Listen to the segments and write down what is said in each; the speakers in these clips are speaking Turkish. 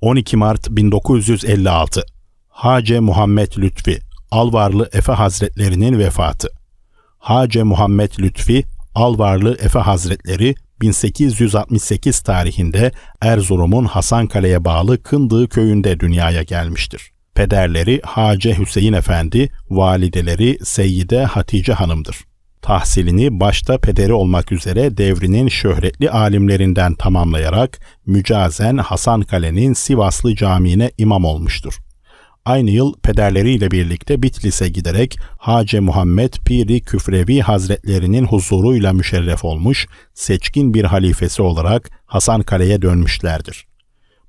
12 Mart 1956 Hace Muhammed Lütfi Alvarlı Efe Hazretlerinin vefatı. Hace Muhammed Lütfi Alvarlı Efe Hazretleri 1868 tarihinde Erzurum'un Hasankale'ye bağlı Kındığı köyünde dünyaya gelmiştir. Pederleri Hace Hüseyin Efendi, valideleri Seyyide Hatice Hanım'dır. Tahsilini başta pederi olmak üzere devrinin şöhretli alimlerinden tamamlayarak mücazen Hasankale'nin Sivaslı Camii'ne imam olmuştur. Aynı yıl pederleriyle birlikte Bitlis'e giderek Hace Muhammed Piri Küfrevi Hazretlerinin huzuruyla müşerref olmuş, seçkin bir halifesi olarak Hasankale'ye dönmüşlerdir.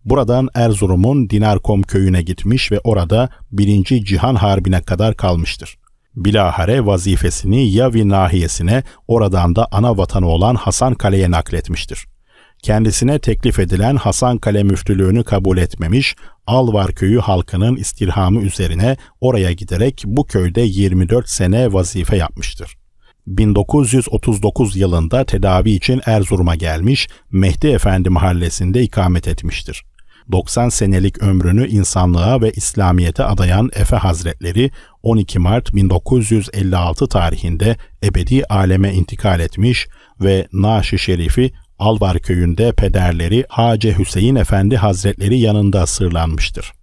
Buradan Erzurum'un Dinarkom köyüne gitmiş ve orada 1. Cihan Harbi'ne kadar kalmıştır. Bilahare vazifesini Yavi nahiyesine oradan da ana vatanı olan Hasankale'ye nakletmiştir. Kendisine teklif edilen Hasankale müftülüğünü kabul etmemiş, Alvar köyü halkının istirhamı üzerine oraya giderek bu köyde 24 sene vazife yapmıştır. 1939 yılında tedavi için Erzurum'a gelmiş, Mehdi Efendi mahallesinde ikamet etmiştir. 90 senelik ömrünü insanlığa ve İslamiyete adayan Efe Hazretleri 12 Mart 1956 tarihinde ebedi aleme intikal etmiş ve Naş-ı Şerifi Alvar köyünde pederleri Hace Hüseyin Efendi Hazretleri yanında sırlanmıştır.